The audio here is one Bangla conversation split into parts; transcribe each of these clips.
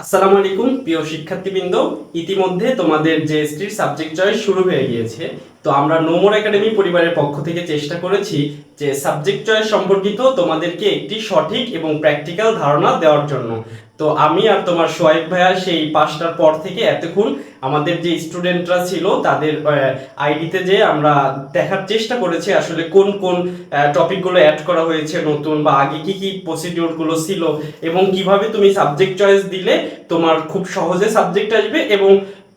আসসালামু আলাইকুম, প্রিয় শিক্ষার্থীবৃন্দ। ইতিমধ্যে তোমাদের স্ট্রিট সাবজেক্ট চয়েস শুরু হয়ে গিয়েছে। তো আমরা নোমর একাডেমি পরিবারের পক্ষ থেকে চেষ্টা করেছি যে সাবজেক্ট চয়েস সম্পর্কিত তোমাদেরকে একটি সঠিক এবং প্র্যাকটিক্যাল ধারণা দেওয়ার জন্য। তো আমি আর তোমার সোয়েব ভাইয়া সেই পাঁচটার পর থেকে এতক্ষণ আমাদের যে স্টুডেন্টরা ছিল, তাদের আইডিতে যে আমরা দেখার চেষ্টা করেছি আসলে কোন কোন টপিকগুলো অ্যাড করা হয়েছে নতুন বা আগে কি কি প্রসিডিওরগুলো ছিল এবং কীভাবে তুমি সাবজেক্ট চয়েস দিলে তোমার খুব সহজে সাবজেক্ট আসবে এবং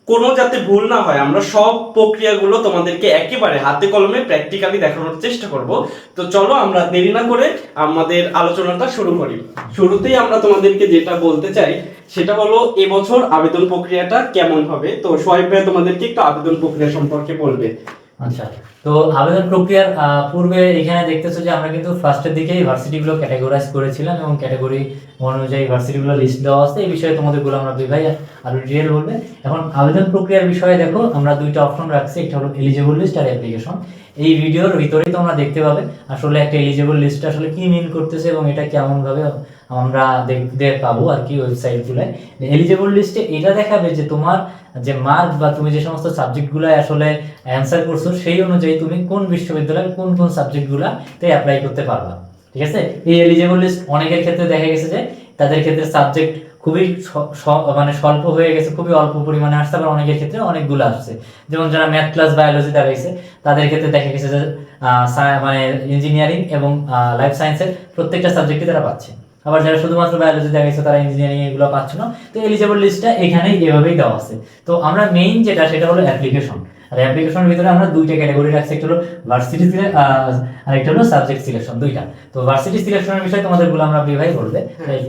কোনো যাতে ভুল না হয়, আমরা সব প্রক্রিয়াগুলো তোমাদেরকে একেবারে হাতে কলমে প্র্যাকটিক্যালি দেখানোর চেষ্টা করব। তো চলো আমরা দেরি না করে আমাদের আলোচনাটা শুরু করি। শুরুতেই আমরা তোমাদেরকে যেটা বলতে চাই, সেটা হলো এবছর আবেদন প্রক্রিয়াটা কেমন হবে? তো সোয়াইপ তোমাদেরকে একটু আবেদন প্রক্রিয়া সম্পর্কে বলবে। আচ্ছা তো আবেদন প্রক্রিয়ার পূর্বে এখানে দেখতেছো যে আমরা কিন্তু ফার্স্টের দিকেই ভার্সিটিগুলো ক্যাটাগরাইজ করেছিলাম এবং ক্যাটাগরি অনুযায়ী ভার্সিটিগুলো লিস্ট দেওয়া আছে। এই বিষয়ে তোমাদের আমরা বিভাই আরও ডিটেল বলবে। এখন আবেদন প্রক্রিয়ার বিষয়ে দেখো, আমরা দুইটা অপশন রাখছি, একটা হলো এলিজিবল লিস্ট আর অ্যাপ্লিকেশন এই ভিডিওর ভিতরেই তোমরা দেখতে পাবে আসলে একটা এলিজিবল লিস্ট আসলে কি মিন করতেছে এবং এটা কেমন ভাবে আমরা দেখতে পাবো আর কি ওয়েবসাইটগুলোয় এলিজিবল লিস্টে এটা দেখাবে যে তোমার যে মার্ক বা তুমি যে সমস্ত সাবজেক্টগুলো আসলে অ্যান্সার করছ, সেই অনুযায়ী তুমি কোন বিশ্ববিদ্যালয়ের কোন কোন সাবজেক্টগুলোতে অ্যাপ্লাই করতে পারবা। ঠিক আছে? এই এলিজিবল লিস্ট অনেকের ক্ষেত্রে দেখা গেছে যে তাদের ক্ষেত্রে সাবজেক্ট খুবই মানে স্বল্প হয়ে গেছে, খুবই অল্প পরিমাণে আসছে, আবার অনেকের ক্ষেত্রে অনেকগুলো আসছে। যেমন যারা ম্যাথ ক্লাস বায়োলজি দেখাইছে তাদের ক্ষেত্রে দেখা গেছে যে মানে ইঞ্জিনিয়ারিং এবং লাইফ সায়েন্সের প্রত্যেকটা সাবজেক্টই তারা পাচ্ছে। আবার যারা শুধুমাত্র বায়োলজি দেখাইছে তারা ইঞ্জিনিয়ারিং এগুলো পাচ্ছে না। তো এলিজিবল লিস্টটা এখানেই এভাবেই দেওয়া আছে। তো আমরা মেইন যেটা সেটা হলো অ্যাপ্লিকেশন আর অ্যাপ্লিকেশনের ভিতরে আমরা দুইটা ক্যাটাগরি রাখছি একটা হলো ভার্সিটি আর একটা হলো সাবজেক্ট সিলেকশন দুইটা। তো ভার্সিটি সিলেকশনের বিষয়ে তোমাদেরগুলো আমরা বিভাই বলবে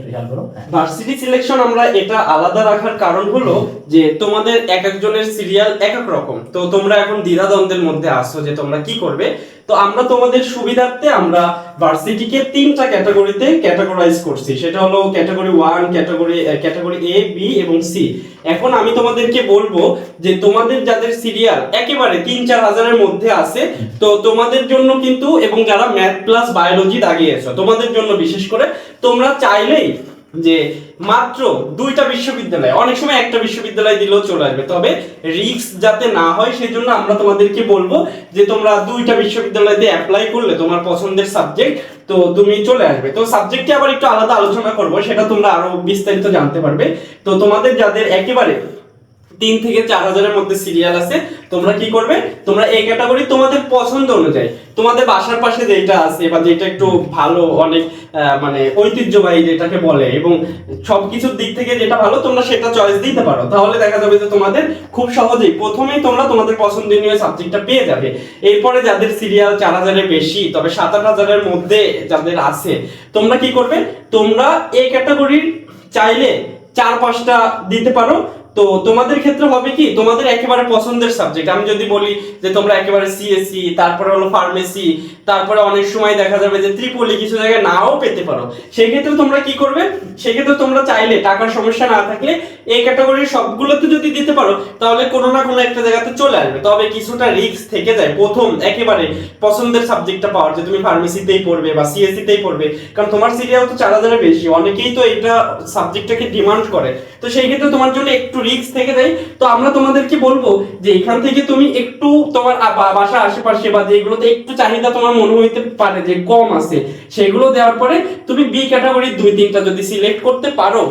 খেয়াল করো। হ্যাঁ। ভার্সিটি সিলেকশন আমরা এটা আলাদা রাখার কারণ হলো যে তোমাদের এক একজনের সিরিয়াল এক এক রকম। তো তোমরা এখন দ্বিধাদ্বন্দ্বের মধ্যে আসছো যে তোমরা কি করবে? তো আমরা তোমাদের সুবিধার্থে আমরা ভার্সিটিকে তিনটা ক্যাটাগরিতে ক্যাটাগরাইজ করছি। সেটা হলো category one category category A B এবং সি এখন আমি তোমাদেরকে বলব যে তোমাদের যাদের সিরিয়াল একেবারে তিন চার হাজারের মধ্যে আছে, তো তোমাদের জন্য কিন্তু এবং যারা ম্যাথ প্লাস বায়োলজি দাগিয়েছো তোমাদের জন্য বিশেষ করে তোমরা চাইলেই যে মাত্র দুইটা বিশ্ববিদ্যালয়, অনেক সময় একটা বিশ্ববিদ্যালয় দিলেও চলে আসবে। তবে রিক্স যাতে না হয় সেই জন্য আমরা তোমাদেরকে বলব যে তোমরা দুইটা বিশ্ববিদ্যালয়তে অ্যাপ্লাই করলে তোমার পছন্দের সাবজেক্ট তো তুমি চলে আসবে। তো সাবজেক্টটি আবার একটু আলাদা আলোচনা করব, সেটা তোমরা আরও বিস্তারিত জানতে পারবে। তো তোমাদের যাদের একেবারে তিন থেকে চার হাজারের মধ্যে সিরিয়াল আছে। তোমরা কি করবে? তোমরা এই ক্যাটাগরি তোমাদের পছন্দ অনুযায়ী, তোমাদের বাসার পাশে যেটা আছে বা যেটা একটু ভালো, অনেক মানে ঐতিহ্যবাহী যেটাকে বলে এবং সবকিছুর দিক থেকে যেটা ভালো, তোমরা সেটা চয়েস দিতে পারো। তাহলে দেখা যাবে যে তোমাদের খুব সহজেই প্রথমেই তোমরা তোমাদের পছন্দনীয় সাবজেক্টটা পেয়ে যাবে। এরপরে যাদের সিরিয়াল চার হাজারের বেশি, তবে সাত আট হাজারের মধ্যে যাদের আছে, তোমরা কি করবে? তোমরা এই ক্যাটাগরির চাইলে চার পাঁচটা দিতে পারো। তো তোমাদের ক্ষেত্রে হবে কি? তোমাদের একেবারে পছন্দের সাবজেক্ট আমি যদি বলি যে তোমরা একেবারে সিএসসি তারপরে হলো ফার্মেসি তারপরে অনেক সময় দেখা যাবে যে ত্রিপলি কিছু জায়গায় নাও পেতে পারো। সেই ক্ষেত্রে তোমরা কি করবে? সেক্ষেত্রে তোমরা চাইলে টাকার সমস্যা না থাকলে এই ক্যাটাগরির সবগুলোতে যদি দিতে পারো, তাহলে কোনো না কোনো একটা জায়গাতে চলে আসবে। তবে কিছুটা রিস্ক থেকে যায়। প্রথম একেবারে পছন্দের সাবজেক্টটা পাওয়ার যে তুমি ফার্মেসিতেই পড়বে বা সিএসসিতেই পড়বে। কারণ তোমার সিরিয়াল তো চার হাজারের বেশি। অনেকেই তো এটা সাবজেক্টটাকে ডিমান্ড করে। তো সেই ক্ষেত্রে তোমার জন্য একটু রিস্ক থেকে যায় তো আমরা তোমাদেরকে বলব যে এখান থেকে তুমি একটু তোমার বাসা আশেপাশে বা যেগুলোতে একটু চাহিদা তোমার মনে হইতে পারে যে কম আছে, সেগুলো দেওয়ার পরে তুমি বি ক্যাটাগরির দুই, তিনটা যদি সিলেক্ট করতে পারো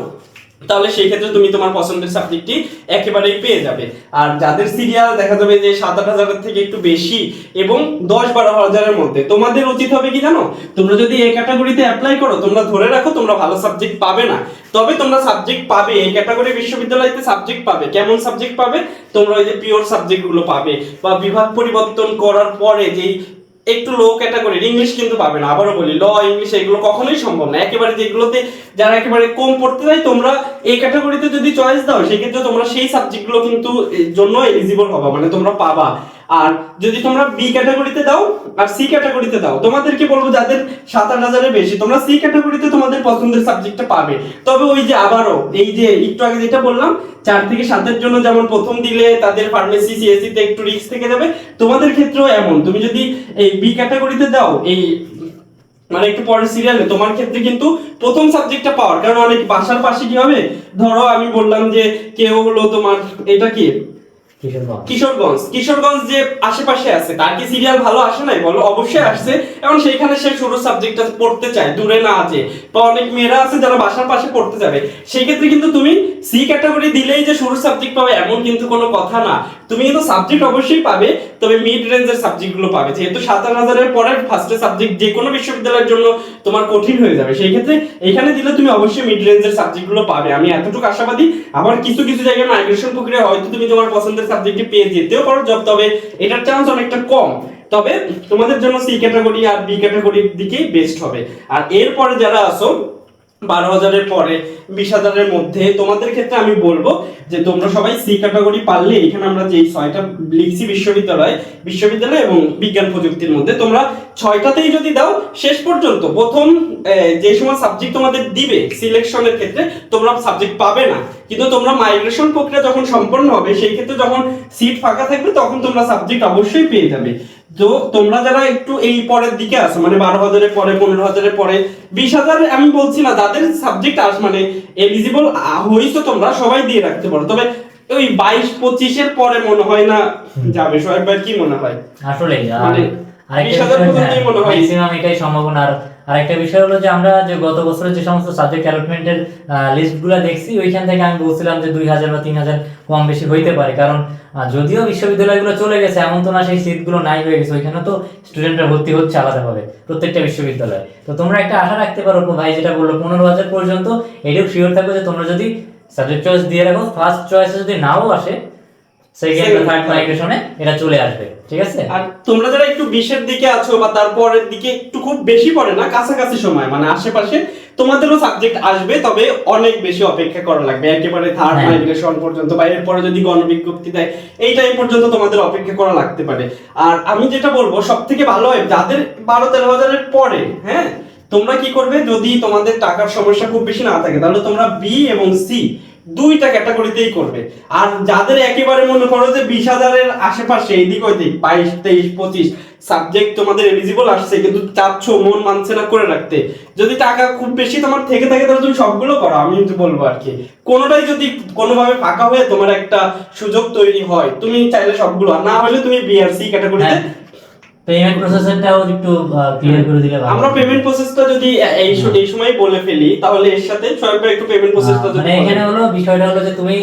তাহলে সেই ক্ষেত্রে তুমি তোমার পছন্দের সাবজেক্টটি একেবারেই পেয়ে যাবে। আর যাদের সিরিয়াল দেখা যাবে যে সাত আট হাজারের থেকে একটু বেশি এবং দশ বারো হাজারের মধ্যে, তোমাদের উচিত হবে কি জানো? তোমরা যদি এই ক্যাটাগরিতে অ্যাপ্লাই করো, তোমরা ধরে রাখো তোমরা ভালো সাবজেক্ট পাবে না। তবে তোমরা সাবজেক্ট পাবে, এই ক্যাটাগরি বিশ্ববিদ্যালয়তে সাবজেক্ট পাবে। কেমন সাবজেক্ট পাবে? তোমরা ওই যে পিওর সাবজেক্টগুলো পাবে। বা বিভাগ পরিবর্তন করার পরে যেই একটু লো ক্যাটাগরির ইংলিশ কিন্তু পাবে না। আবারও বলি ল ইংলিশ এগুলো কখনোই সম্ভব না। একেবারে যেগুলোতে যারা একেবারে কম পড়তে যায় তোমরা এই ক্যাটাগরিতে যদি চয়েস দাও, সেক্ষেত্রে তোমরা সেই সাবজেক্টগুলো কিন্তু জন্য এলিজিবল হবা মানে তোমরা পাবা। আর যদি তোমরা বি ক্যাটাগরিতে দাও আর সি ক্যাটাগরিতে দাও, তোমাদেরকে বলব যাদের সাত আট হাজারের বেশি, তোমরা সি ক্যাটাগরিতে তোমাদের পছন্দের সাবজেক্টটা পাবে। তবে ওই যে আবারও, এই যে একটু আগে যেটা বললাম, চার থেকে সাতের জন্য যেমন প্রথম দিলে তাদের ফার্মেসি সিএসসি তে একটু রিস্ক থেকে যাবে, তোমাদের ক্ষেত্রেও এমন। তুমি যদি এই বি ক্যাটাগরিতে দাও, এই মানে একটু পরের সিরিয়ালে তোমার ক্ষেত্রে কিন্তু প্রথম সাবজেক্টটা পাওয়ার। কারণ অনেক বাসার পাশে কি হবে? ধরো আমি বললাম যে কেউ হলো তোমার, এটা কি? কিশোরগঞ্জ। কিশোরগঞ্জ যে আশেপাশে আছে, তার কি সিরিয়াল ভালো আসে নাই? বলো, অবশ্যই আসছে। এবং সেইখানে সে শুরু সাবজেক্টটা পড়তে চায়, দূরে না আছে অনেক মেয়েরা আছে যারা বাসার পাশে পড়তে যাবে। সেই ক্ষেত্রে কিন্তু তুমি সি ক্যাটাগরি দিলেই যে শুরু সাবজেক্ট পাবে, এমন কিন্তু কোনো কথা না। তুমি কিন্তু সাবজেক্ট অবশ্যই পাবে, তবে মিড রেঞ্জের সাবজেক্টগুলো পাবে। যেহেতু হাজারের পরে সাবজেক্ট যে কোনো বিশ্ববিদ্যালয়ের জন্য তোমার কঠিন হয়ে যাবে। সেই ক্ষেত্রে এখানে দিলে তুমি অবশ্যই মিড রেঞ্জের সাবজেক্টগুলো পাবে। আমি এতটুকু আশাবাদী। আবার কিছু কিছু জায়গায় মাইগ্রেশন প্রক্রিয়া হয়তো তুমি তোমার পছন্দের সাবজেক্টে পেয়ে যেতেও পারো জব তবে এটার চান্স অনেকটা কম। তবে তোমাদের জন্য সি ক্যাটাগরি আর বি ক্যাটাগরির দিকেই বেস্ট হবে। আর এরপরে যারা আসো বারো হাজারের পরে, বিশ হাজারের মধ্যে। তোমাদের ক্ষেত্রে আমি বলব যে, তোমরা সবাই সি ক্যাটাগরি পারলে এখানে আমরা যে ছয়টা লিখছি বিশ্ববিদ্যালয় বিশ্ববিদ্যালয় এবং বিজ্ঞান প্রযুক্তির মধ্যে, তোমরা ছয়টাতেই যদি দাও, শেষ পর্যন্ত, প্রথম যে সময় সাবজেক্ট তোমাদের দিবে সিলেকশনের ক্ষেত্রে, তোমরা সাবজেক্ট পাবে না। কিন্তু তোমরা মাইগ্রেশন প্রক্রিয়া যখন সম্পন্ন হবে, সেই ক্ষেত্রে যখন সিট ফাঁকা থাকবে, তখন তোমরা সাবজেক্ট অবশ্যই পেয়ে যাবে। তো তোমরা যারা একটু এই পরের দিকে আসো মানে বারো হাজারের পরে পনেরো হাজারের পরে বিশ হাজার আমি বলছি না যাদের সাবজেক্ট আস মানে এলিজিবল হইছো তোমরা সবাই দিয়ে রাখতে পারো। তবে ওই বাইশ পঁচিশের পরে মনে হয় না যাবে সবাই কি মনে হয়? আসলে মানে হয়। ম্যাক্সিমাম এটাই সম্ভাবনা আর আরেকটা বিষয় হলো যে আমরা যে গত বছরের যে সমস্ত সাবজেক্ট অ্যালটমেন্টের লিস্টগুলো দেখছি ওইখান থেকে আমি বলছিলাম যে দুই হাজার বা তিন হাজার কম বেশি হইতে পারে। কারণ যদিও বিশ্ববিদ্যালয়গুলো চলে গেছে এমন তো না সেই সিটগুলো নাই হয়ে গেছে ওইখানে তো স্টুডেন্টরা ভর্তি হচ্ছে আলাদাভাবে প্রত্যেকটা বিশ্ববিদ্যালয়ে। তো তোমরা একটা আশা রাখতে পারো ভাই যেটা বলল পনেরো হাজার পর্যন্ত এটাও শিওর থাকবে যে তোমরা যদি সাবজেক্ট চয়েস দিয়ে রাখো ফার্স্ট চয়েসে যদি নাও আসে সেকেন্ড থার্ড মাইগ্রেশনে এটা চলে আসবে ঠিক আছে? আর তোমরা যারা একটু বিশের দিকে আছো বা তারপরের দিকে একটু খুব বেশি পড়ে না কাছাকাছি সময় মানে আশেপাশে তোমাদেরও সাবজেক্ট আসবে তবে অনেক বেশি অপেক্ষা করা লাগবে। একেবারে থার্ড হ্যাঁ। মাইগ্রেশন পর্যন্ত বা এরপরে যদি গণবিজ্ঞপ্তি দেয় এই টাইম পর্যন্ত তোমাদের অপেক্ষা করা লাগতে পারে। আর আমি যেটা বলব সব থেকে ভালো হয় যাদের বারো তেরো হাজারের পরে হ্যাঁ তোমরা কি করবে? যদি তোমাদের টাকার সমস্যা খুব বেশি না থাকে তাহলে তোমরা বি এবং সি দুইটা ক্যাটাগরিতেই করবে। আর যাদের একেবারে মনে করো যে বিশ হাজারের আশেপাশে এদিক ওইদিক, বাইশ, তেইশ, পঁচিশ সাবজেক্ট তোমাদের এলিজিবল আসছে, কিন্তু চাচ্ছ মন মানছে না করে রাখতে। যদি টাকা খুব বেশি তোমার থেকে থাকে, তাহলে তুমি সবগুলো করো, আমি কিন্তু বলব আর কি। কোনোটাই যদি কোনোভাবে ফাঁকা হয়ে তোমার একটা সুযোগ তৈরি হয়, তুমি চাইলে সবগুলো না হলে তুমি বিআরসি ক্যাটাগরিতে পেমেন্ট প্রসেসরটাও একটু ক্লিয়ার করে দিলে ভালো আমরা হয়। পেমেন্ট প্রসেসটা যদি এই এই সময় বলে ফেলি তাহলে এর সাথে সরকার একটু পেমেন্ট প্রসেসটা আহ, মানে এখানে হলো বিষয়টা হলো যে তুমি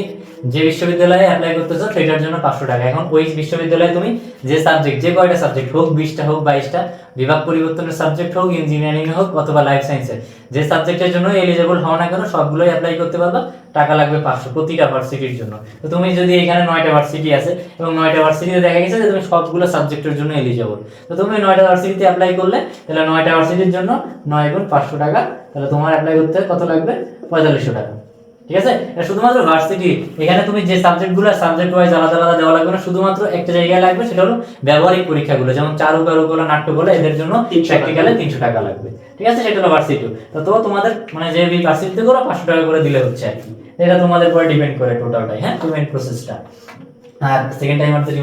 যে বিশ্ববিদ্যালয়ে অ্যাপ্লাই করতেছো সেটার জন্য পাঁচশো টাকা। এখন ওই বিশ্ববিদ্যালয়ে তুমি যে সাবজেক্ট যে কয়টা সাবজেক্ট হোক, বিশটা হোক, বাইশটা, বিভাগ পরিবর্তনের সাবজেক্ট হোক ইঞ্জিনিয়ারিং হোক অথবা লাইফ সায়েন্সের যে সাবজেক্টের জন্য এলিজেবল হও না কেন, সবগুলোই অ্যাপ্লাই করতে পারবা। টাকা লাগবে পাঁচশো প্রতিটা ভার্সিটির জন্য। তো তুমি যদি এখানে নয়টা ভার্সিটি আছে, এবং নয়টা ভার্সিটিতে দেখা গেছে যে তুমি সবগুলো সাবজেক্টের জন্য এলিজেবল তো তুমি নয়টা ভার্সিটিতে অ্যাপ্লাই করলে, তাহলে নয়টা ভার্সিটির জন্য নয় গুণ পাঁচশো টাকা, তাহলে তোমার অ্যাপ্লাই করতে কত লাগবে? পঁয়তাল্লিশশো টাকা। ঠিক আছে? শুধুমাত্র ভার্সিটি এখানে তুমি যে সাবজেক্টগুলো সাবজেক্ট ওয়াইজ আলাদা আলাদা দেওয়া লাগবে না শুধুমাত্র একটা জায়গায় লাগবে সেটা হলো ব্যবহারিক পরীক্ষাগুলো। যেমন চারু কারুগুলো নাট্যগুলো এদের জন্য 300 টাকা। প্র্যাকটিক্যালে তিনশো টাকা লাগবে। ঠিক আছে? সেটা হলো ভার্সিটি তো তো তোমাদের মানে যে ভার্সিটিতে করো পাঁচশো টাকা করে দিলে হচ্ছে আর কি। এটা তোমাদের উপরে ডিপেন্ড করে টোটালটাই হ্যাঁ? পেমেন্ট প্রসেসটা আর সেকেন্ড টাইমারদের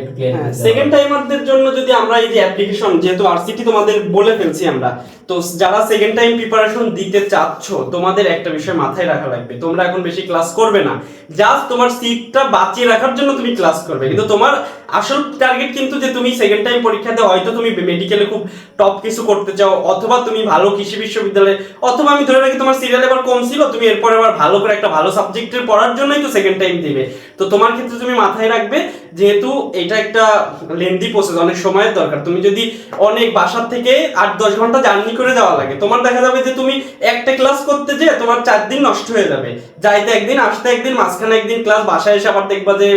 একটু ক্লিয়ার সেকেন্ড টাইমারদের জন্য যদি আমরা এই যে অ্যাপ্লিকেশন যেহেতু আরসিটি তোমাদের বলে ফেলছি আমরা তো যারা সেকেন্ড টাইম প্রিপারেশন দিতে চাচ্ছ তোমাদের একটা বিষয় মাথায় রাখা লাগবে। তোমরা এখন বেশি ক্লাস করবে না। জাস্ট তোমার সিটটা বাঁচিয়ে রাখার জন্য তুমি ক্লাস করবে। কিন্তু তোমার আসল টার্গেট কিন্তু যে তুমি সেকেন্ড টাইম পরীক্ষাতে হয়তো তুমি মেডিকেলে খুব টপ কিছু করতে চাও, অথবা তুমি ভালো কৃষি বিশ্ববিদ্যালয়ে, অথবা আমি ধরে রাখি তোমার সিরিয়াল এবার কম ছিল, তুমি এরপর আবার ভালো করে একটা ভালো সাবজেক্টের পড়ার জন্যই তো সেকেন্ড টাইম দিবে। তো তোমার ক্ষেত্রে তুমি মাথায় রাখবে যেহেতু এটা একটা লেন্দি প্রসেস অনেক সময়ের দরকার। তুমি যদি অনেক বাসার থেকে আট, দশ ঘণ্টা জার্নি করে যাওয়া লাগে, তোমার দেখা যাবে যে তুমি একটা ক্লাস করতে যে তোমার চার দিন নষ্ট হয়ে যাবে। যাইতে একদিন, আসতে একদিন, মাঝখানে একদিন ক্লাস বাসায় এসে আবার দেখবা যে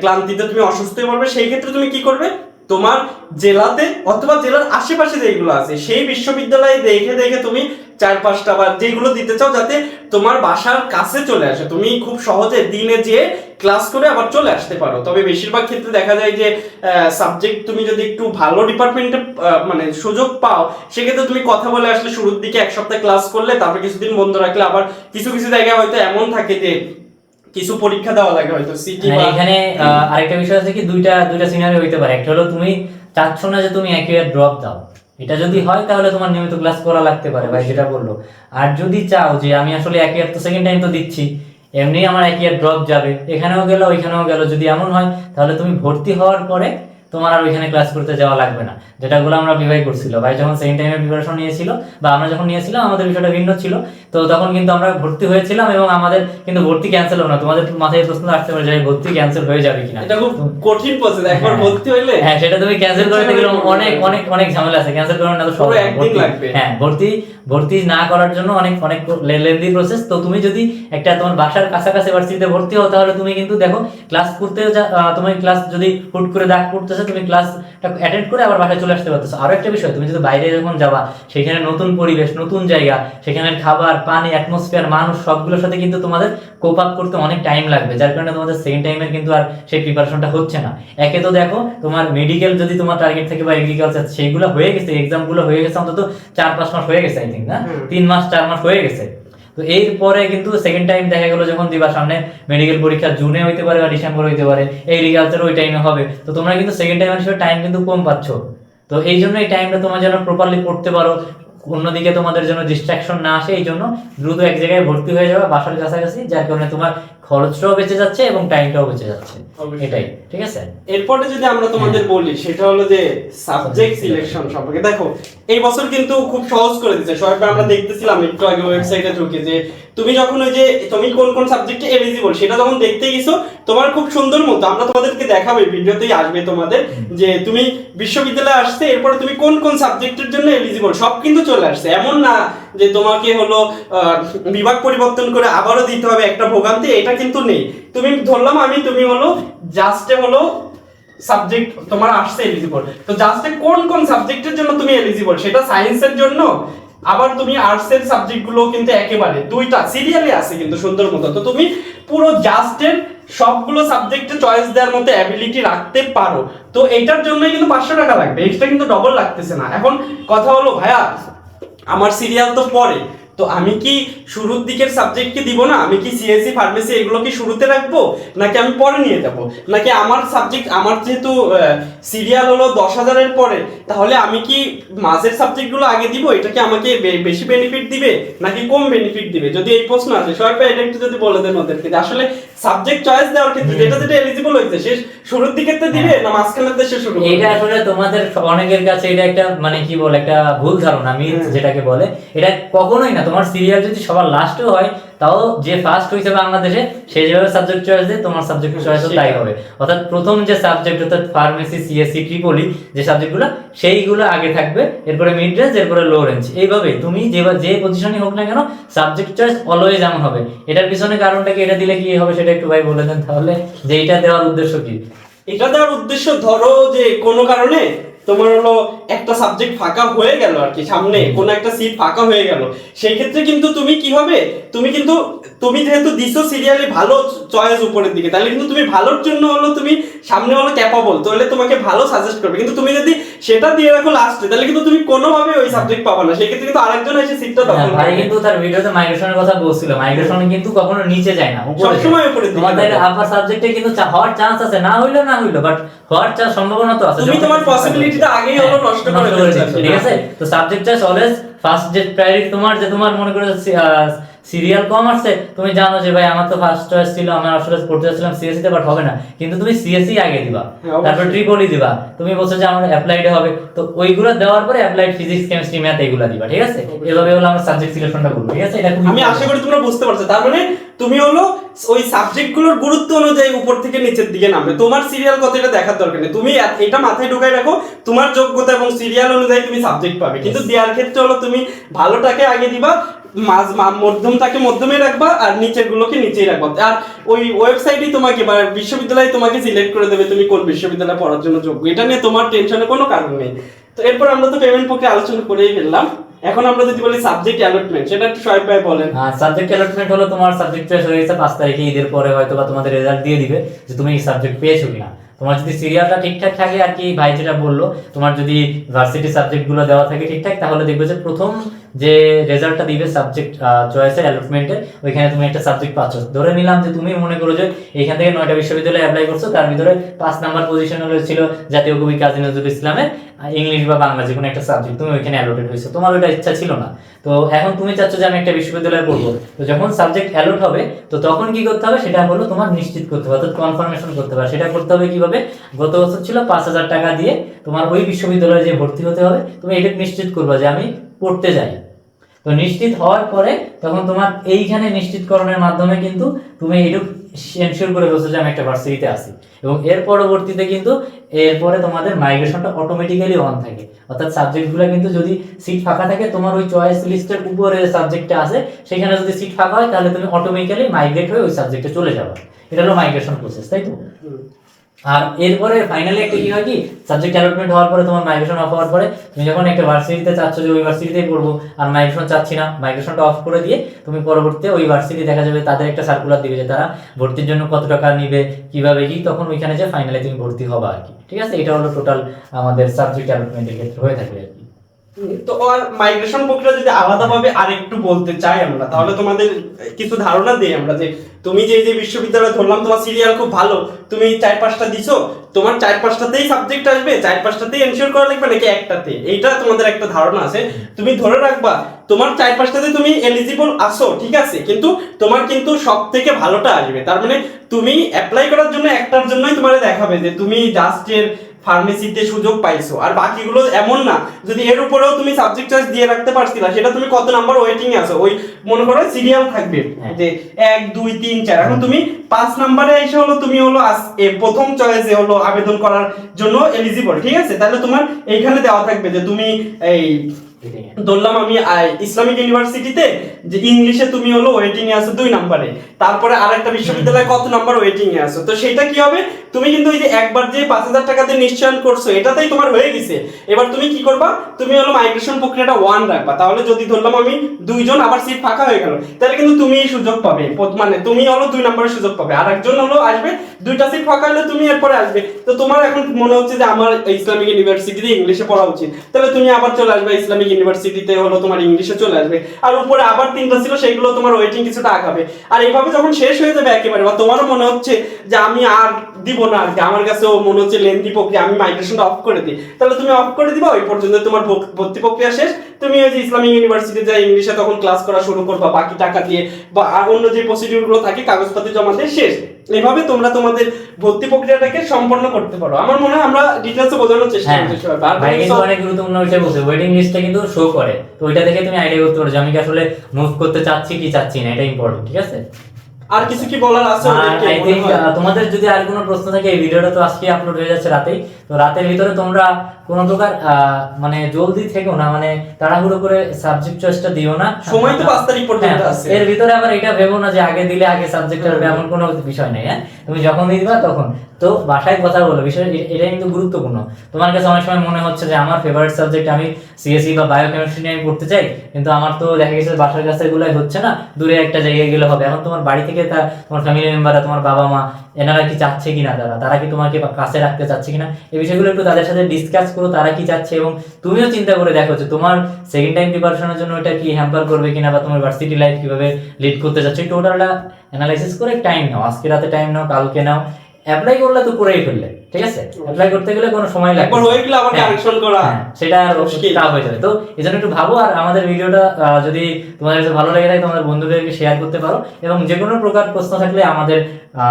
ক্লান্তিতে তুমি অসুস্থ হয়ে পড়বে। সেই ক্ষেত্রে তুমি কি করবে? তোমার জেলাতে অথবা জেলার আশেপাশে যেগুলো আছে, সেই বিশ্ববিদ্যালয়ে দেখে দেখে তুমি চার পাঁচটা বা যেগুলো দিতে চাও যাতে তোমার বাসার কাছে চলে আসে। তুমি খুব সহজে দিনে যেয়ে ক্লাস করে আবার চলে আসতে পারো। তবে বেশিরভাগ ক্ষেত্রে দেখা যায় যে সাবজেক্ট তুমি যদি একটু ভালো ডিপার্টমেন্টে মানে সুযোগ পাও সেক্ষেত্রে তুমি কথা বলে আসলে শুরুর দিকে এক সপ্তাহ ক্লাস করলে তারপর কিছুদিন বন্ধ রাখলে আবার কিছু কিছু জায়গায় হয়তো এমন থাকে যে কিছু পরীক্ষা দেওয়া লাগে হয়তো সিটি হ্যাঁ, এখানে আরেকটা বিষয় আছে কি দুইটা দুইটা সিনারি হইতে পারে। একটা হলো তুমি চাচ্ছ না যে তুমি এক ড্রপ দাও। এটা যদি হয় তাহলে তোমার নিয়মিত ক্লাস করা লাগতে পারে, ভাই যেটা বলল। আর যদি চাও যে আমি আসলে এক ইয়ার তো সেকেন্ড টাইম তো দিচ্ছি, এমনি আমার এক ইয়ার ড্রপ যাবে, এখানেও গেল, ওইখানেও গেল, যদি এমন হয়, তাহলে তুমি ভর্তি হওয়ার পরে তোমার আর ওইখানে ক্লাস করতে যাওয়া লাগবে না। যেটাগুলো আমরা বিবাহ করছিল। ভাই যখন সেকেন্ড টাইমে প্রিপারেশন নিয়েছিল বা আমরা যখন নিয়েছিলাম আমাদের বিষয়টা ভিন্ন ছিল। তো তখন কিন্তু আমরা ভর্তি হয়েছিলাম এবং আমাদের কিন্তু ভর্তি ক্যান্সেল হলো না। তোমাদের মাথায় প্রশ্ন আসতে পারে যে ভর্তি ক্যান্সেল হয়ে যাবে কিনা? এটা খুব কঠিন প্রসেস একবার হ্যাঁ। ভর্তি হইলে হ্যাঁ সেটা তুমি ক্যান্সেল করতে গেলে অনেক অনেক অনেক ঝামেলা আছে। ক্যান্সেল করার না তো না। একদিন লাগবে। হ্যাঁ ভর্তি ভর্তি না করার জন্য অনেক অনেক লেন্দি প্রসেস তো তুমি যদি একটা তোমার বাসার কাছাকাছি ভার্সিটিতে ভর্তি হও, তাহলে তুমি কিন্তু দেখো ক্লাস করতে তোমার ক্লাস যদি হুট করে ডাক পড়তেছে, তুমি ক্লাস অ্যাটেন্ড করে আবার বাসায় চলে আসতে পারতেছো। আরও একটা বিষয়, তুমি যদি বাইরে যখন যাবা, সেখানে নতুন পরিবেশ, নতুন জায়গা সেখানে খাবার, পানি অ্যাটমসফিয়ার মানুষ, সবগুলোর সাথে কিন্তু তোমাদের কোপ আপ করতে অনেক টাইম লাগবে যার কারণে তোমাদের সেকেন্ড টাইমের কিন্তু আর সেই প্রিপারেশনটা হচ্ছে না। একে তো দেখো তোমার মেডিকেল যদি তোমার টার্গেট থাকে বা এগ্রিকালচার সেইগুলো হয়ে গেছে এক্সামগুলো হয়ে গেছে অন্তত চার পাঁচ মাস হয়ে গেছে আই থিঙ্ক না। তিন মাস চার মাস হয়ে গেছে। তো এরপরে কিন্তু সেকেন্ড টাইম দেখা গেলো যখন দিবা সামনে মেডিকেল পরীক্ষা জুনে হইতে পারে বা ডিসেম্বর হইতে পারে এগ্রিকালচার ওই টাইমে হবে। তো তোমরা কিন্তু সেকেন্ড টাইম হিসেবে টাইম কিন্তু কম পাচ্ছ। তো এই জন্য এই টাইমটা তোমরা যেন প্রপারলি পড়তে পারো অন্যদিকে তোমাদের জন্য ডিস্ট্রাকশন না আসে এই জন্য দ্রুত এক জায়গায় ভর্তি হয়ে যাবে বাসার কাছাকাছি, যার কারণে তোমার খরচটাও বেঁচে যাচ্ছে এবং টাইমটাও বেঁচে যাচ্ছে। এটাই ঠিক আছে? এরপরে যদি আমরা তোমাদের বলি সেটা হলো যে সাবজেক্ট সিলেকশন সম্পর্কে। দেখো এই বছর কিন্তু খুব সহজ করে দিচ্ছে সবাই আমরা দেখতেছিলাম একটু আগে ওয়েবসাইটে ঢুকে যে তুমি যখন ওই যে তুমি কোন কোন সাবজেক্টে এলিজিবল সেটা যখন দেখতে গেছো তোমার খুব সুন্দর মতো আমরা তোমাদেরকে দেখাবো ভিডিওতেই আসবে তোমাদের যে তুমি বিশ্ববিদ্যালয়ে আসছে এরপরে তুমি কোন কোন সাবজেক্টের জন্য এলিজিবল সব কিন্তু চলে আসছে। এমন না যে তোমাকে হলো বিভাগ পরিবর্তন করে আবারও দিতে হবে একটা ভোগান্তি, এটা কিন্তু নেই। তুমি ধরলাম আমি, তুমি হলো জাস্টে হলো সাবজেক্ট তোমার আসছে এলিজিবল তো জাস্টে কোন কোন সাবজেক্টের জন্য তুমি এলিজিবল সেটা সায়েন্সের জন্য, আবার তুমি আর্টসের সাবজেক্টগুলো কিন্তু একেবারে দুইটা সিরিয়ালে আছে কিন্তু সুন্দর মতো। তো তুমি পুরো জাস্টের সবগুলো সাবজেক্টে চয়েস দেওয়ার মতো অ্যাবিলিটি রাখতে পারো। তো এইটার জন্যই কিন্তু পাঁচশো টাকা লাগবে এক্সট্রা কিন্তু ডবল লাগতেছে না। এখন কথা হলো, ভাইয়া আমার সিরিয়াল তো পরে। তো আমি কি শুরুর দিকের সাবজেক্ট কি দিব না? আমি কি সিএসসি ফার্মেসি এগুলো কি শুরুতে রাখব? নাকি আমি পরে নিয়ে যাব? নাকি আমার সাবজেক্ট আমার যেহেতু সিরিয়াল হলো দশ হাজারের পরে তাহলে আমি কি মাঝের সাবজেক্টগুলো আগে দিব? এটা কি আমাকে বেশি বেনিফিট দিবে? নাকি কম বেনিফিট দিবে? যদি এই প্রশ্ন আছে সবাই ভাই এটা একটু যদি বলে দেন ওদেরকে আসলে সাবজেক্ট চয়েস দেওয়ার ক্ষেত্রে যেটা যেটা এলিজিবল হয়েছে সে শুরুর দিকের তো দিবে না মাঝখানের দেশে শুরু এটা আসলে তোমাদের অনেকের কাছে এটা একটা মানে কি বলে একটা ভুল ধারণা মিথ যেটাকে বলে। এটা কখনোই না তোমার সিরিয়াল যদি সবার লাস্টেও হয় তাও যে ফার্স্ট হয়েছে বাংলাদেশে সে যেভাবে সাবজেক্ট চয়েস দেয় তোমার সাবজেক্ট চয়েসও তাই হবে। অর্থাৎ প্রথম যে সাবজেক্ট অর্থাৎ ফার্মেসি সিএসসি ট্রিপলি যে সাবজেক্টগুলো সেইগুলো আগে থাকবে এরপরে মিড রেঞ্জ এরপরে লো রেঞ্জ এইভাবে তুমি যে যে পজিশনই হোক না কেন সাবজেক্ট চয়েস অলওয়েজ এমন হবে। এটার পিছনে কারণটা কি এটা দিলে কি হবে সেটা একটু ভাই বলে দেন তাহলে যে এটা দেওয়ার উদ্দেশ্য কি? এটা দেওয়ার উদ্দেশ্য ধরো যে কোনো কারণে তোমার হলো একটা সাবজেক্ট ফাঁকা হয়ে গেল আর কি সামনে কোনো একটা সিট ফাঁকা হয়ে গেল। সেই ক্ষেত্রে কিন্তু তুমি কি হবে? তুমি কিন্তু তুমি যেহেতু দিছো সিরিয়ালি ভালো চয়েস উপরের দিকে তাহলে কিন্তু তুমি ভালোর জন্য হলো তুমি সামনে হলো ক্যাপাবল তাহলে তোমাকে ভালো সাজেস্ট করবে। কিন্তু তুমি যদি সেটা দিয়ে রাখো লাস্টে তাহলে কিন্তু তুমি কোনোভাবে ওই সাবজেক্ট পাবা না সেই ক্ষেত্রে কিন্তু আরেকজন এসে সিটটা দখল ভাই কিন্তু তার ভিডিওতে মাইগ্রেশনের কথা বলছিল মাইগ্রেশন কিন্তু কখনো নিচে যায় না উপরে। সবসময় উপরের দিকে তোমাদের। আপার সাবজেক্টে কিন্তু হওয়ার চান্স আছে না হইল না হইল বাট হওয়ার চান্স সম্ভাবনা তো আছে তুমি তোমার তুমি পসিবিলিটিটা আগেই হলো হ্যাঁ, নষ্ট করে ফেলছো। ঠিক আছে তো সাবজেক্ট চয়েস অলওয়েজ ফার্স্ট যে প্রায়োরিটি তোমার যে তোমার মনে করো সিরিয়াল কমার্সে তুমি জানো যে ভাই আমার তো ফার্স্ট চয়েস ছিল আমি আসলে পড়তে যাচ্ছিলাম সিএসসি তে বাট হবে না। কিন্তু তুমি সিএসসি আগে দিবা হ্যাঁ। তারপর ট্রিপলি দিবা। তুমি বলছো যে আমার অ্যাপ্লাইড হবে। তো ওইগুলো দেওয়ার পরে অ্যাপ্লাইড ফিজিক্স কেমিস্ট্রি ম্যাথ এগুলো দিবা ঠিক আছে? এভাবে হলো আমরা সাবজেক্ট সিলেকশনটা করব ঠিক আছে? এটা আমি আশা করি তোমরা বুঝতে পারছ। তার মানে তুমি হলো ওই সাবজেক্টগুলোর গুরুত্ব অনুযায়ী উপর থেকে নিচের দিকে নামবে। তোমার সিরিয়াল কত এটা দেখার দরকার নেই। তুমি এটা মাথায় ঢুকাই রাখো তোমার যোগ্যতা এবং সিরিয়াল অনুযায়ী তুমি সাবজেক্ট পাবে। কিন্তু দেওয়ার ক্ষেত্রে হলো তুমি ভালোটাকে আগে দিবা মাঝ মধ্যমটাকে মধ্যমে রাখবা আর নিচের গুলোকে নিচেই রাখবা। আর ওই ওয়েবসাইটই তোমাকে বা বিশ্ববিদ্যালয় তোমাকে সিলেক্ট করে দেবে তুমি কোন বিশ্ববিদ্যালয়ে পড়ার জন্য যোগ্য। এটা নিয়ে তোমার টেনশনের কোনো কারণ নেই। তো এরপর আমরা তো পেমেন্ট পক্ষে আলোচনা করেই ফেললাম। এখন আমরা যদি বলি সাবজেক্ট অ্যালটমেন্ট সেটা একটু সবাই ভাই বলেন। সাবজেক্ট অ্যালটমেন্ট হলো তোমার সাবজেক্ট চয়েস হয়ে গেছে, পাঁচ তারিখে ঈদের পরে হয়তো বা তোমাদের রেজাল্ট দিয়ে দিবে যে তুমি এই সাবজেক্ট পেয়েছ কিনা। তোমার যদি সিরিয়ালটা ঠিকঠাক থাকে আর কি ভাই যেটা বলল, তোমার যদি ভার্সিটি সাবজেক্টগুলো দেওয়া থাকে ঠিকঠাক, তাহলে দেখবে যে প্রথম যে রেজাল্টটা দিবে সাবজেক্ট চয়েসের অ্যালটমেন্টে ওইখানে তুমি একটা সাবজেক্ট পাচ্ছ। ধরে নিলাম যে তুমি মনে করো যে এখান থেকে নয়টা বিশ্ববিদ্যালয়ে অ্যাপ্লাই করছ, তার ভিতরে পাঁচ নাম্বার পজিশন ছিল জাতীয় কবি কাজী নজরুল ইসলামের ইংলিশ বা বাংলা যে কোনো একটা সাবজেক্ট তুমি ওইখানে অ্যালোটেড হয়েছো। তোমার ওইটা ইচ্ছা ছিল না। তো এখন তুমি চাচ্ছ যে আমি একটা বিশ্ববিদ্যালয়ে পড়ব। তো যখন সাবজেক্ট অ্যালোট হবে, তো তখন কি করতে হবে? সেটা হলো তোমার নিশ্চিত করতে হবে, অর্থাৎ কনফার্মেশন করতে হবে। সেটা করতে হবে কীভাবে? গত বছর ছিল পাঁচ হাজার টাকা দিয়ে তোমার ওই বিশ্ববিদ্যালয়ে যে ভর্তি হতে হবে, তুমি এটা নিশ্চিত করবে যে আমি পড়তে যাই। তো নিশ্চিত হওয়ার পরে তখন তোমার এইখানে নিশ্চিতকরণের মাধ্যমে কিন্তু তুমি এটুকু এনশিওর করে বলছো যে আমি একটা ভার্সিটিতে আসি এবং এর পরবর্তীতে কিন্তু এরপরে তোমাদের মাইগ্রেশনটা অটোমেটিক্যালি অন থাকে। অর্থাৎ সাবজেক্টগুলো কিন্তু যদি সিট ফাঁকা থাকে, তোমার ওই চয়েস লিস্টের উপরে সাবজেক্টটা আছে, সেখানে যদি সিট ফাঁকা হয়, তাহলে তুমি অটোমেটিক্যালি মাইগ্রেট হয়ে ওই সাবজেক্টে চলে যাবে। এটা হলো মাইগ্রেশন প্রসেস তাই তো? আর এরপরে ফাইনালি একটা কি হয় কি? সাবজেক্ট অ্যালটমেন্ট হওয়ার পরে তোমার মাইগ্রেশন অফ হওয়ার পরে তুমি যখন একটা ভার্সিটিতে চাচ্ছ যে ওই ভার্সিটিতেই পড়ব, আর মাইগ্রেশন চাচ্ছি না মাইগ্রেশনটা অফ করে দিয়ে তুমি পরবর্তীতে ওই ভার্সিটি দেখা যাবে তাদের একটা সার্কুলার দিবে যে তারা ভর্তির জন্য কত টাকা নিবে, কীভাবে কি, তখন ওইখানে যে ফাইনালি তুমি ভর্তি হবা আর কি। ঠিক আছে? এটা হলো টোটাল আমাদের সাবজেক্ট অ্যালটমেন্টের ক্ষেত্রে হয়ে থাকবে আর কি। তো আর মাইগ্রেশন প্রক্রিয়া যদি আলাদাভাবে আরেকটু বলতে চাই আমরা, তাহলে তোমাদের কিছু ধারণা আমরা যে তুমি যে যে বিশ্ববিদ্যালয়ে ধরলাম, তোমার সিরিয়াল খুব ভালো, তুমি চার পাঁচটা দিছো, তোমার চার পাঁচটাতেই সাবজেক্ট আসবে, চার পাঁচটাতেই এনশিওর করা লাগবে নাকি একটাতে? এইটা তোমাদের একটা ধারণা আছে। তুমি ধরে রাখবা, তোমার চার পাঁচটাতে তুমি এলিজিবল আসো ঠিক আছে, কিন্তু তোমার কিন্তু সব থেকে ভালোটা আসবে। তার মানে তুমি অ্যাপ্লাই করার জন্য একটার জন্যই তোমার দেখাবে যে তুমি জাস্টের ফার্মেসিতে সুযোগ পাইছো। আর বাকিগুলো এমন না যদি এর উপরেও তুমি সাবজেক্ট চয়েস দিয়ে রাখতে পারছিলা সেটা তুমি কত নাম্বার ওয়েটিং এ আছো? ওই মনে করো সিরিয়াল থাকবে হ্যাঁ। যে এক দুই তিন চার। এখন তুমি পাঁচ নাম্বারে এসে হলো তুমি হলো প্রথম চয়েসে হলো আবেদন করার জন্য এলিজিবল ঠিক আছে? তাহলে তোমার এইখানে দেওয়া থাকবে যে তুমি এই ধরলাম আমি ইসলামিক ইউনিভার্সিটিতে যে ইংলিশে তুমি হলো ওয়েটিং এ আছো দুই নাম্বারে তারপরে আরেকটা বিশ্ববিদ্যালয়ে কত নাম্বার ওয়েটিং এ আছো? তো সেটা কি হবে? তুমি কিন্তু ওই যে একবার যে পাঁচ হাজার টাকা দিয়ে নিশ্চয়ন করছ, এটাতেই তোমার হয়ে গেছে। এবার তুমি কি করবা? তুমি হলো মাইগ্রেশন প্রক্রিয়াটা ওয়ান রাখবা। তাহলে যদি ধরলাম আমি দুইজন আবার সিট ফাঁকা হয়ে গেল, তাহলে কিন্তু তুমি সুযোগ পাবে। মানে তুমি হলো দুই নম্বরের সুযোগ পাবে। আর একজন হলো আসবে, দুইটা সিট ফাঁকা হলে তুমি এরপরে আসবে। তো তোমার এখন মনে হচ্ছে যে আমার ইসলামিক ইউনিভার্সিটিতে ইংলিশে পড়া উচিত। তাহলে তুমি আবার চলে আসবে ইসলামিক ইউনিভার্সিটিতে হলো তোমার ইংলিশে চলে আসবে। আর উপরে আবার তিনটা ছিল, সেগুলো তোমার ওয়েটিং কিছুটা আগাবে। আর এইভাবে যখন শেষ হয়ে যাবে একেবারে, বা তোমারও মনে হচ্ছে যে আমি আর দিব না আর কি আমার কাছেও মনে হচ্ছে লেন্দি প্রক্রিয়া আমি মাইগ্রেশনটা অফ করে দিই। তাহলে তুমি অফ করে দিবা ওই পর্যন্ত তোমার ভর্তি প্রক্রিয়া শেষ। তুমি ওই যে ইসলামিক ইউনিভার্সিটি ইংলিশে তখন ক্লাস করা শুরু করবা বাকি টাকা দিয়ে বা অন্য যে প্রসিডিউরগুলো থাকে কাগজপাতি জমা দিয়ে শেষ। এইভাবে তোমরা তোমাদের ভর্তি প্রক্রিয়াটাকে সম্পন্ন করতে পারো। আমার মনে হয় আমরা ডিটেলসে বোঝানোর চেষ্টা হ্যাঁ করছি ভাই কিন্তু অনেক গুরুত্বপূর্ণ বিষয় বলছে। ওয়েটিং লিস্টটা কিন্তু শো করে। তো ওইটা দেখে তুমি আইডিয়া করতে পারো যে আমি আসলে মুভ করতে চাচ্ছি কি চাচ্ছি না এটা ইম্পর্টেন্ট ঠিক আছে? আর কিছু কি বলার আছে হয়? তোমাদের যদি আর কোনো প্রশ্ন থাকে এই ভিডিওটা তো আজকে আপলোড হয়ে যাচ্ছে রাতেই তো রাতের ভিতরে তোমরা কোনো প্রকার মানে জলদি থেকো না মানে তাড়াহুড়ো করে সাবজেক্ট চয়েসটা দিও না। সময় তো পাঁচ তারিখ পর্যন্ত হ্যাঁ, আছে। এর ভিতরে আবার এটা ভেবো না যে আগে দিলে আগে সাবজেক্ট আসবে এমন কোনো বিষয় নেই হ্যাঁ? তুমি যখন দিবা তখন। তো বাসায় কথা বলো বিষয় এটা কিন্তু গুরুত্বপূর্ণ। তোমার কাছে অনেক সময় মনে হচ্ছে যে আমার ফেভারিট সাবজেক্ট আমি সিএসসি বা বায়োকেমিস্ট্রি নিয়ে আমি পড়তে চাই কিন্তু আমার তো দেখা গেছে বাসার কাছে এগুলাই হচ্ছে না দূরে একটা জায়গায় গেলে হবে। এখন তোমার বাড়ি থেকে তা তোমার ফ্যামিলি মেম্বাররা তোমার বাবা মা এনারা কি চাচ্ছে কিনা তারা? তারা কি তোমাকে কাছে রাখতে চাচ্ছে কিনা? এই বিষয়গুলো একটু তাদের সাথে ডিসকাস করো, তারা কি চাচ্ছে? এবং তুমিও চিন্তা করে দেখো যে তোমার সেকেন্ড টাইম প্রিপারেশনের জন্য এটা কি হ্যাম্পার করবে কিনা বা তোমার ভার্সিটি লাইফ কীভাবে লিড করতে চাচ্ছে? টোটালটা অ্যানালাইসিস করে টাইম নাও। আজকে রাতে টাইম নাও, কালকে নাও। অ্যাপ্লাই করলে তো করেই ফেললে ঠিক আছে অ্যাপ্লাই করতে গেলে কোনো সময় লাগবে একবার না। হয়ে গেলে আবার হ্যাঁ। কারেকশন করা হ্যাঁ, সেটা মুশকিল। টাফ হয়ে যাবে তো এই জন্য একটু ভাবো আর আমাদের ভিডিওটা যদি তোমাদের কাছে ভালো লেগে থাকে তোমাদের বন্ধুদেরকে শেয়ার করতে পারো এবং যে কোনো প্রকার প্রশ্ন থাকলে আমাদের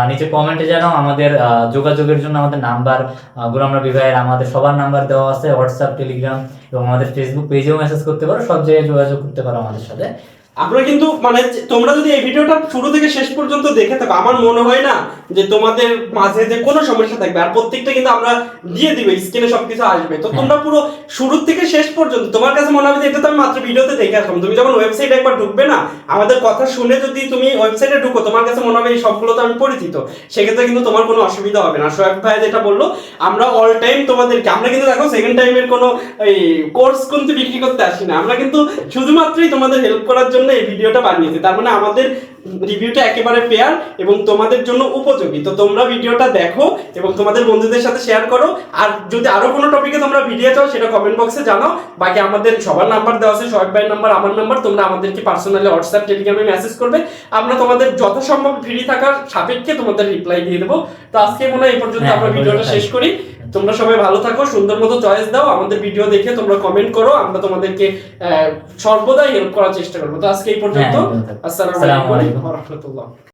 নিচে কমেন্টে জানাও আমাদের যোগাযোগের জন্য আমাদের নাম্বার গুলামরা বিভাগের আমাদের সবার নাম্বার দেওয়া আছে হোয়াটসঅ্যাপ টেলিগ্রাম এবং আমাদের ফেসবুক পেজেও মেসেজ করতে পারো সব জায়গায় যোগাযোগ করতে পারো আমাদের সাথে আমরা কিন্তু মানে তোমরা যদি এই ভিডিওটা শুরু থেকে শেষ পর্যন্ত দেখে থাকো আমার মনে হয় না যে তোমাদের মাঝে যে কোনো সমস্যা থাকবে আর প্রত্যেকটা কিন্তু আমরা দিয়ে দিবে স্ক্রিনে সবকিছু আসবে তো হ্যাঁ। তোমরা পুরো শুরু থেকে শেষ পর্যন্ত তোমার কাছে মনে হবে যে এটা তো আমি মাত্র ভিডিওতে দেখে আসলাম তুমি যখন ওয়েবসাইটে একবার ঢুকবে না আমাদের কথা শুনে যদি তুমি ওয়েবসাইটে ঢুকো তোমার কাছে মনে হবে এই সবগুলো তো আমি পরিচিত সেক্ষেত্রে কিন্তু তোমার কোনো অসুবিধা হবে না সোয়েব ভাই যেটা বলল আমরা অল টাইম তোমাদেরকে আমরা কিন্তু দেখো সেকেন্ড টাইমের কোনো এই কোর্স কিন্তু বিক্রি করতে আসি না আমরা কিন্তু শুধুমাত্রই তোমাদের হেল্প করার জন্য জন্য এই ভিডিওটা বানিয়েছি। তার মানে আমাদের রিভিউটা একেবারে ফেয়ার এবং তোমাদের জন্য উপযোগী। তো তোমরা ভিডিওটা দেখো এবং তোমাদের বন্ধুদের সাথে শেয়ার করো। আর যদি আরও কোনো টপিকে তোমরা ভিডিও চাও সেটা কমেন্ট বক্সে জানাও। বাকি আমাদের সবার নাম্বার দেওয়া আছে সোহেব ভাইয়ের নাম্বার আমার নাম্বার তোমরা আমাদেরকে পার্সোনালি হোয়াটসঅ্যাপ টেলিগ্রামে মেসেজ করবে। আমরা তোমাদের যথাসম্ভব ফ্রি থাকার সাপেক্ষে তোমাদের রিপ্লাই দিয়ে দেবো। তো আজকে মনে হয় এই পর্যন্ত হ্যাঁ, আমরা ভিডিওটা শেষ করি। তোমরা সবাই ভালো থাকো সুন্দর মতো চয়েস দাও আমাদের ভিডিও দেখে তোমরা কমেন্ট করো আমরা তোমাদেরকে সর্বদাই হেল্প করার চেষ্টা করব। তো আজকে এই পর্যন্ত হ্যাঁ, আসসালামু আলাইকুম আলাইকুম। রাহমাতুল্লাহ।